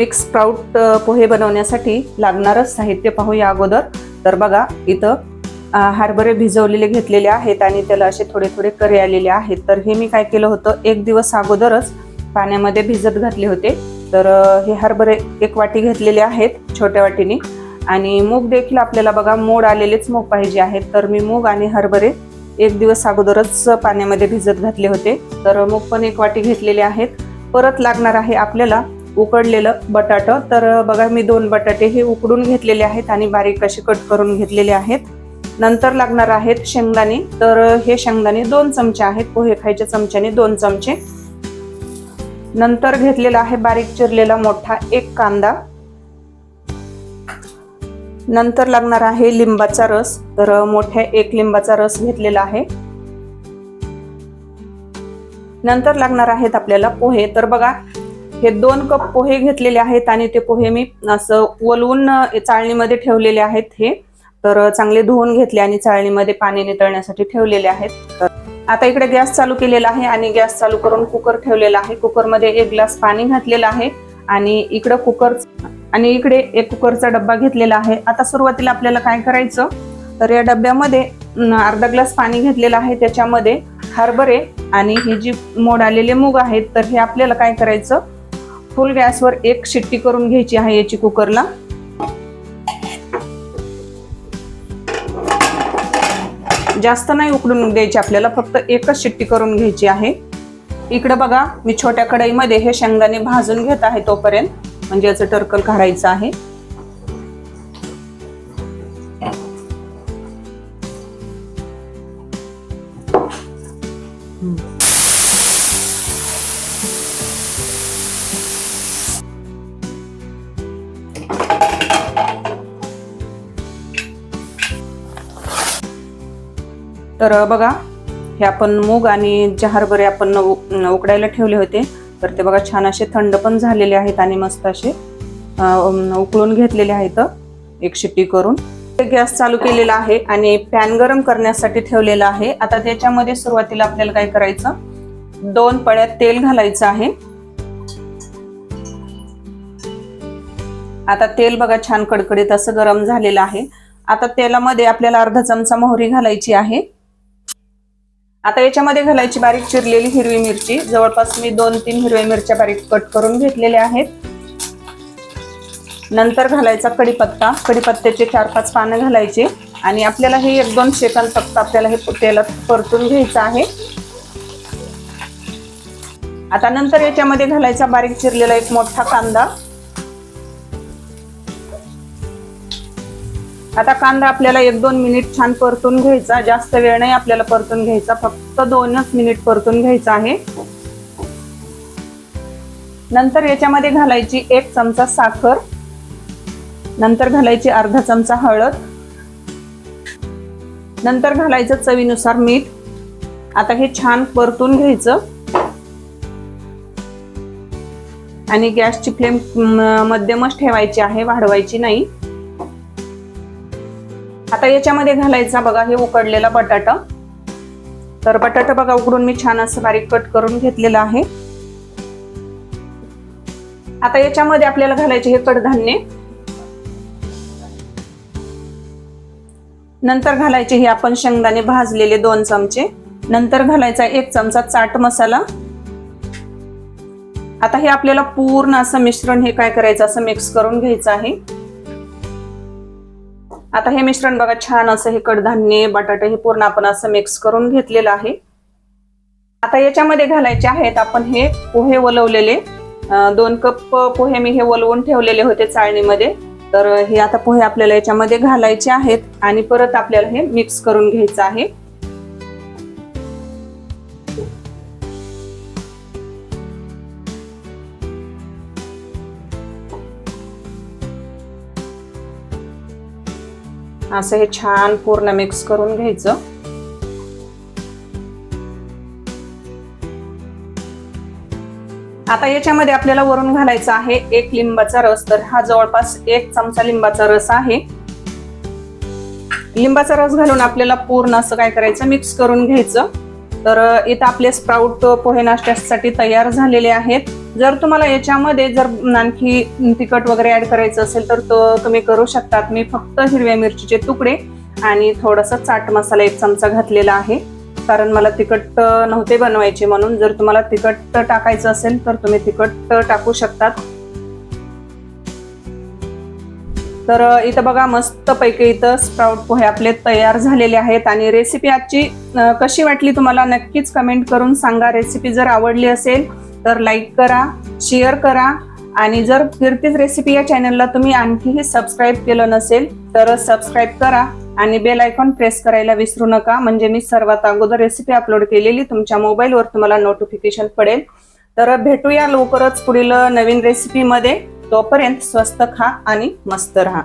Mix sprout पोहे बनवण्यासाठी लागणारं साहित्य पाहूया अगोदर. तर बघा इथं हरभरे भिजवलेले घेतलेले आहेत आणि त्याला असे थोडे थोडे करे आलेले आहेत. तर हे मी काय केलं होतं एक दिवस अगोदरच पाण्यामध्ये भिजत घातले होते. तर हे हरभरे एक वाटी घेतलेले आहेत छोट्या वाटीने. आणि मूग देखील आपल्याला बघा मोड आलेलेच मूग पाहिजे आहेत. तर मी मूग आणि हरभरे एक दिवस अगोदरच पाण्यामध्ये भिजत घातले होते. तर मूग पण एक वाटी घेतलेले आहेत. परत लागणार आहे आपल्याला उकडलेलं बटाटं. तर बघा मी दोन बटाटे हे उकडून घेतलेले आहेत आणि बारीक असे कट करून घेतलेले आहेत. नंतर लागणार आहेत शेंगदाणे. तर हे शेंगदाणे दोन चमचे आहेत. पोहे खायच्या चमच्याने दोन चमचे. नंतर घेतलेला आहे बारीक चिरलेला मोठा एक कांदा. नंतर लागणार आहे लिंबाचा रस. तर मोठ्या एक लिंबाचा रस घेतलेला आहे. नंतर लागणार आहेत आपल्याला पोहे. तर बघा हे दोन कप पोहे घेतलेले आहेत आणि ते पोहे मी असं वलवून चाळणीमध्ये ठेवलेले आहेत हे. तर चांगले धुवून घेतले आणि चाळणीमध्ये पाणी नितळण्यासाठी ठेवलेले आहेत. तर आता इकडे गॅस चालू केलेला आहे आणि गॅस चालू करून कुकर ठेवलेला आहे. कुकरमध्ये एक ग्लास पाणी घातलेलं आहे आणि इकडं कुकर आणि इकडे एक कुकरचा डब्बा घेतलेला आहे. आता सुरुवातीला आपल्याला काय करायचं? तर या डब्यामध्ये अर्धा ग्लास पाणी घेतलेलं आहे. त्याच्यामध्ये हरभरे आणि ही जी मोड आलेले मूग आहेत तर हे आपल्याला काय करायचं? फुल गॅसवर एक शिट्टी करून घ्यायची आहे याची कुकरला. जास्त नाही उकडून द्यायची आपल्याला फक्त एकच शिट्टी करून घ्यायची आहे. इकडे बघा मी छोट्या कढईमध्ये हे शेंगदाणे भाजून घेत आहे तोपर्यंत म्हणजे याचं टर्कल काढायचं आहे. तर बघा हे आपण मूग आणि जे हरभरे आपण उकडायला ठेवले होते. तर ते बघा छान असे थंड पण झालेले आहेत आणि मस्त असे उकळून घेतलेले आहेत. एक शिट्टी करून. गॅस चालू केलेला आहे आणि पॅन गरम करण्यासाठी ठेवलेला आहे. आता त्याच्यामध्ये सुरुवातीला आपल्याला काय करायचं? दोन पळ्यात तेल घालायचं आहे. आता तेल बघा छान कडकडीत असं गरम झालेलं आहे. आता तेलामध्ये आपल्याला अर्धा चमचा मोहरी घालायची आहे. आता याच्यामध्ये घालायची बारीक चिरलेली हिरवी मिरची. जवळपास मी दोन तीन हिरव्या मिरच्या बारीक कट करून घेतलेल्या आहेत. नंतर घालायचा कढीपत्ता. कढीपत्त्याचे चार पाच पानं घालायचे. आणि आपल्याला हे एक दोन सेकंद फक्त आपल्याला हे तेलात परतून घ्यायचं आहे. आता नंतर याच्यामध्ये घालायचा बारीक चिरलेला एक मोठा कांदा. आता कांदा आपल्याला एक दोन मिनिट छान परतून घ्यायचा. जास्त वेळ नाही आपल्याला परतून घ्यायचा. फक्त दोनच मिनिट परतून घ्यायचा आहे. नंतर याच्यामध्ये घालायची एक चमचा साखर. नंतर घालायची अर्धा चमचा हळद. नंतर घालायचं चवीनुसार मीठ. आता हे छान परतून घ्यायचं. आणि गॅसची फ्लेम मध्यमच ठेवायची आहे वाढवायची नाही. आता याच्यामध्ये घालायचा बघा हे उकडलेला बटाटा. तर बटाटा बघा उकडून मी छान असं बारीक कट करून घेतलेलं आहे. आता याच्यामध्ये आपल्याला घालायचे हे कडधान्य. नंतर घालायचे हे आपण शेंगदाणे भाजलेले दोन चमचे. नंतर घालायचा एक चमचा चाट मसाला. आता हे आपल्याला पूर्ण असं मिश्रण हे काय करायचं असं मिक्स करून घ्यायचं आहे. आता हे मिश्रण बघा छान असं हे कडधान्य बटाटे हे पूर्ण आपण असं मिक्स करून घेतलेलं आहे. आता याच्यामध्ये घालायचे आहेत आपण हे पोहे वलवलेले. दोन कप पोहे मी हे वलवून ठेवलेले होते चाळणीमध्ये. तर हे आता पोहे आपल्याला याच्यामध्ये घालायचे आहेत आणि परत आपल्याला हे मिक्स करून घ्यायचं आहे. असं हे छान पूर्ण मिक्स करून घ्यायचं. आता याच्यामध्ये आपल्याला वरून घालायचा आहे एक लिंबाचा रस. तर हा जवळपास एक चमचा लिंबाचा रस आहे. लिंबाचा रस घालून आपल्याला पूर्ण असं काय करायचं? मिक्स करून घ्यायचं. तर इथं आपले स्प्राऊट पोहे नाश्त्यासाठी तयार झालेले आहेत. जर तुम्हाला याच्यामध्ये जर आणखी तिखट वगैरे ऍड करायचं असेल तर तो तुम्ही करू शकतात. मी फक्त हिरव्या मिरचीचे तुकडे आणि थोडासा चाट मसाला एक चमचा घातलेला आहे. कारण मला तिखट नव्हते बनवायचे म्हणून जर तुम्हाला तिखट टाकायचं असेल तर तुम्ही तिखट टाकू शकतात. तर इथं बघा मस्त पैकी इथं स्प्राऊट पोहे आपले तयार झालेले आहेत आणि रेसिपी आजची कशी वाटली तुम्हाला नक्कीच कमेंट करून सांगा. रेसिपी जर आवडली असेल तर लाईक करा शेअर करा आणि जर फिरतीच रेसिपी या चॅनलला तुम्ही आणखीही सबस्क्राईब केलं नसेल तर सबस्क्राईब करा आणि बेल आयकॉन प्रेस करायला विसरू नका. म्हणजे मी सर्वात अगोदर रेसिपी अपलोड केलेली तुमच्या मोबाईलवर तुम्हाला नोटिफिकेशन पडेल. तर भेटूया लवकरच पुढील नवीन रेसिपीमध्ये तोपर्यंत स्वस्त खा आणि मस्त राहा.